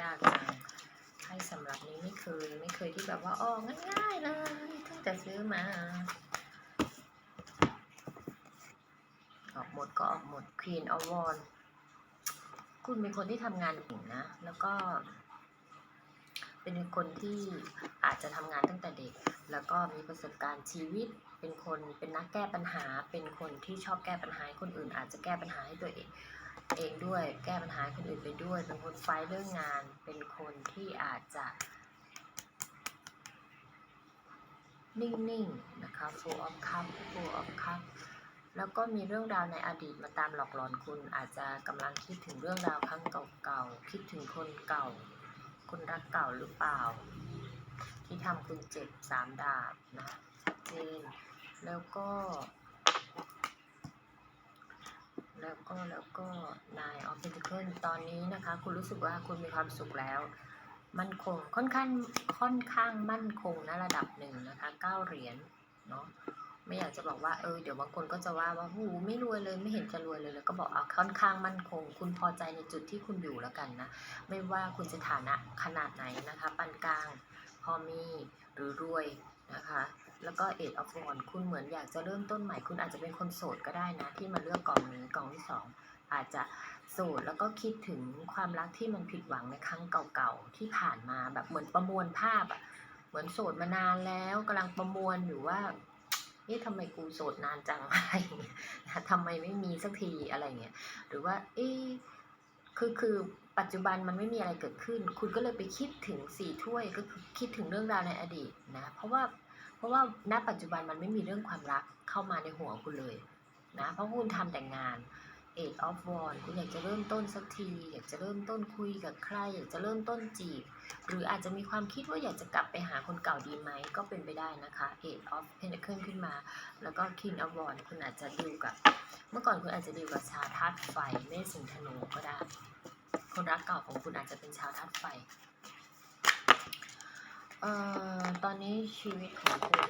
ยากจังไพ่สำหรับนี้ไม่เคยไม่เคยที่แบบว่าออง่ายๆเลยตั้งแต่ซื้อมาออกหมดก็ออกหมด Queen of Wands คุณเป็นคนที่ทำงานเก่งนะ แล้วก็ เป็นคนที่อาจจะทำงานตั้งแต่เด็ก แล้วก็มีประสบการณ์ชีวิต เป็นคนเป็นนักแก้ปัญหา เป็นคนที่ชอบแก้ปัญหาคนอื่น อาจจะแก้ปัญหาให้ตัวเอง เองด้วย แก้ปัญหาคนอื่นไปด้วย เป็นคนไฟท์เรื่องงาน เป็นคนที่อาจจะ นิ่งๆ นะคะ full of cup full of cup แล้วก็มีเรื่องราวในอดีตมาตามหลอกหลอนคุณ อาจจะกำลังคิดถึงเรื่องราวครั้งเก่าๆ คิดถึงคนเก่า คนรักเก่าหรือเปล่า ที่ทำคุณเจ็บสามดาบนะเจนแล้วก็ แล้วก็แล้วก็นายออฟเพนเคิลตอนนี้นะคะ คุณรู้สึกว่าคุณมีความสุขแล้ว มั่นคงค่อนข้างค่อนข้างมั่นคงนะระดับหนึ่งนะคะเก้าเหรียญเนาะไม่อยากจะบอกว่าเออเดี๋ยวบางคนก็จะว่าว่าหูไม่รวยเลยไม่เห็นจะรวยเลยแล้วก็บอกเอาค่อนข้างมั่นคง คุณพอใจในจุดที่คุณอยู่แล้วกันนะ ไม่ว่าคุณจะฐานะขนาดไหนนะคะปานกลาง พอมีหรือรวยนะคะ แล้วก็เอ็ดออฟวอนคุณเหมือนอยากจะเริ่มต้นใหม่ คุณอาจจะเป็นคนโสดก็ได้นะ ที่มาเลือกกองนี้กองที่สองอาจจะโสดแล้วก็คิดถึงความรักที่มันผิดหวังในครั้งเก่าๆที่ผ่านมาแบบเหมือนประมวลภาพอะเหมือนโสดมานานแล้วกำลังประมวลอยู่ว่าเอ๊ะทำไมกูโสดนานจังอะไรเงี้ยทำไมไม่มีสักทีอะไรเงี้ยหรือว่าเอ๊ะคือคือปัจจุบันมันไม่มีอะไรเกิดขึ้น คุณก็เลยไปคิดถึงสี่ถ้วยก็คือคิดถึงเรื่องราวในอดีตนะ เพราะว่า เพราะว่าณปัจจุบันมันไม่มีเรื่องความรักเข้ามาในหัวคุณเลยนะเพราะคุณทำแต่งงาน Eight of w a n คุณอยากจะเริ่มต้นสักที อยากจะเริ่มต้นคุยกับใคร อยากจะเริ่มต้นจีบ หรืออาจจะมีความคิดว่าอยากจะกลับไปหาคนเก่าดีไหม ก็เป็นไปได้นะคะ Eight of Pentacle ขึ้นมา แล้วก็ King of w a n คุณอาจจะดีลกับ เมื่อก่อนคุณอาจจะดีลกับชาวธาตุไฟเมษสิงห์ธนูก็ได้ คนรักเก่าของคุณอาจจะเป็นชาวธาตุไฟ เอ่อตอนนี้ชีวิตของคุณ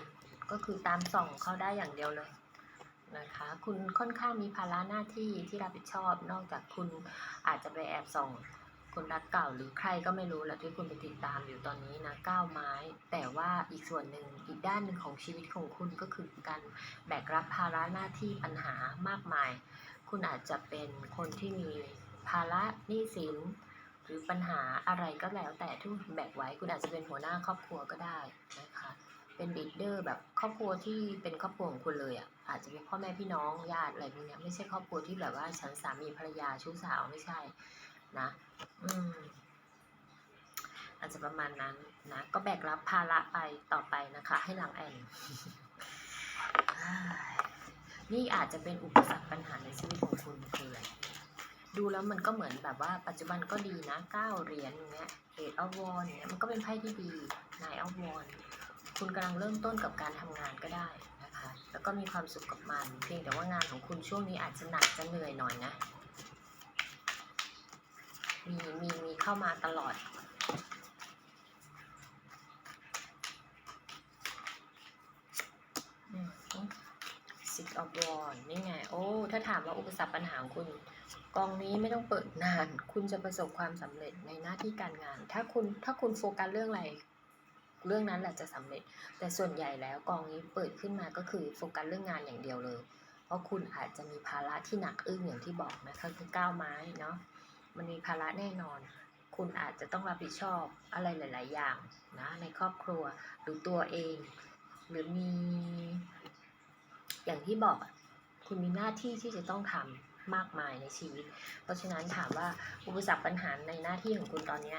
ก็คือตามส่องเขาได้อย่างเดียวเลยนะคะคุณค่อนข้างมีภาระหน้าที่ที่รับผิดชอบ นอกจากคุณอาจจะไปแอบส่องคนรักเก่าหรือใครก็ไม่รู้แหละที่คุณไปติดตามอยู่ตอนนี้นะก้าวไม้ แต่ว่าอีกส่วนหนึ่งอีกด้านหนึ่งของชีวิตของคุณก็คือการแบกรับภาระหน้าที่ปัญหามากมาย คุณอาจจะเป็นคนที่มีภาระหนี้สิน หรือปัญหาอะไรก็แล้วแต่ที่คุณแบกไว้คุณอาจจะเป็นหัวหน้าครอบครัวก็ได้นะคะเป็นลีดเดอร์แบบครอบครัวที่เป็นครอบครัวของคุณเลยอะอาจจะเป็นพ่อแม่พี่น้องญาติอะไรพวกเนี้ยไม่ใช่ครอบครัวที่แบบว่าฉันสามีภรรยาชู้สาวไม่ใช่นะอืมอาจจะประมาณนั้นนะก็แบกรับภาระไปต่อไปนะคะ ให้หลังแอนนี่อาจจะเป็นอุปสรรคปัญหาในชีวิตของคุณคืออะไร ดูแล้วมันก็เหมือนแบบว่าปัจจุบันก็ดีนะเก้าเหรียญอย่างเงี้ยเอทอวอนอย่างเงี้ยมันก็เป็นไพ่ที่ดีนายอวอนคุณกำลังเริ่มต้นกับการทำงานก็ได้นะคะ แล้วก็มีความสุขกับมัน เพียงแต่ว่างานของคุณช่วงนี้อาจจะหนักจะเหนื่อยหน่อยนะ มีมีมีเข้ามาตลอด สิกอ f วอนนี่ไง โอ้ ถ้าถามว่าอุปสรรคปัญหาของคุณ กองนี้ไม่ต้องเปิดนาน คุณจะประสบความสำเร็จในหน้าที่การงาน ถ้าคุณถ้าคุณโฟกัสเรื่องอะไร เรื่องนั้นแหละจะสำเร็จ แต่ส่วนใหญ่แล้วกองนี้เปิดขึ้นมาก็คือโฟกัสเรื่องงานอย่างเดียวเลย เพราะคุณอาจจะมีภาระที่หนักอึ้งอย่างที่บอกนะคะคือก้าวไม้เนาะ มันมีภาระแน่นอนคุณอาจจะต้องรับผิดชอบอะไรหลาย ๆ อย่างนะในครอบครัวหรือตัวเอง หรือมี อย่างที่บอกคุณมีหน้าที่ที่จะต้องทำมากมายในชีวิต เพราะฉะนั้นถามว่าอุปสรรคปัญหาในหน้าที่ของคุณตอนนี้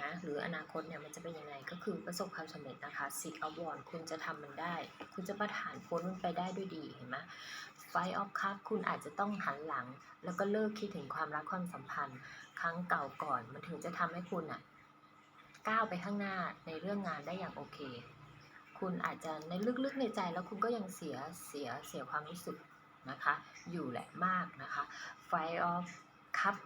นะหรืออนาคตเนี่ยมันจะเป็นยังไงก็คือประสบความสำเร็จนะคะสิทธิ์อวอนคุณจะทำมันได้ คุณจะประฐานพ้นมันไปได้ด้วยดีเห็นไหมไฟออฟคัพคุณอาจจะต้องหันหลัง แล้วก็เลิกคิดถึงความรักความสัมพันธ์ ครั้งเก่าก่อน มันถึงจะทำให้คุณอะก้าวไปข้างหน้าในเรื่องงานได้อย่างโอเค คุณอาจจะในลึกๆในใจแล้วคุณก็ยังเสียเสียเสียความรู้สึกนะคะ อยู่แหละมากนะคะ ไฟออฟคัพ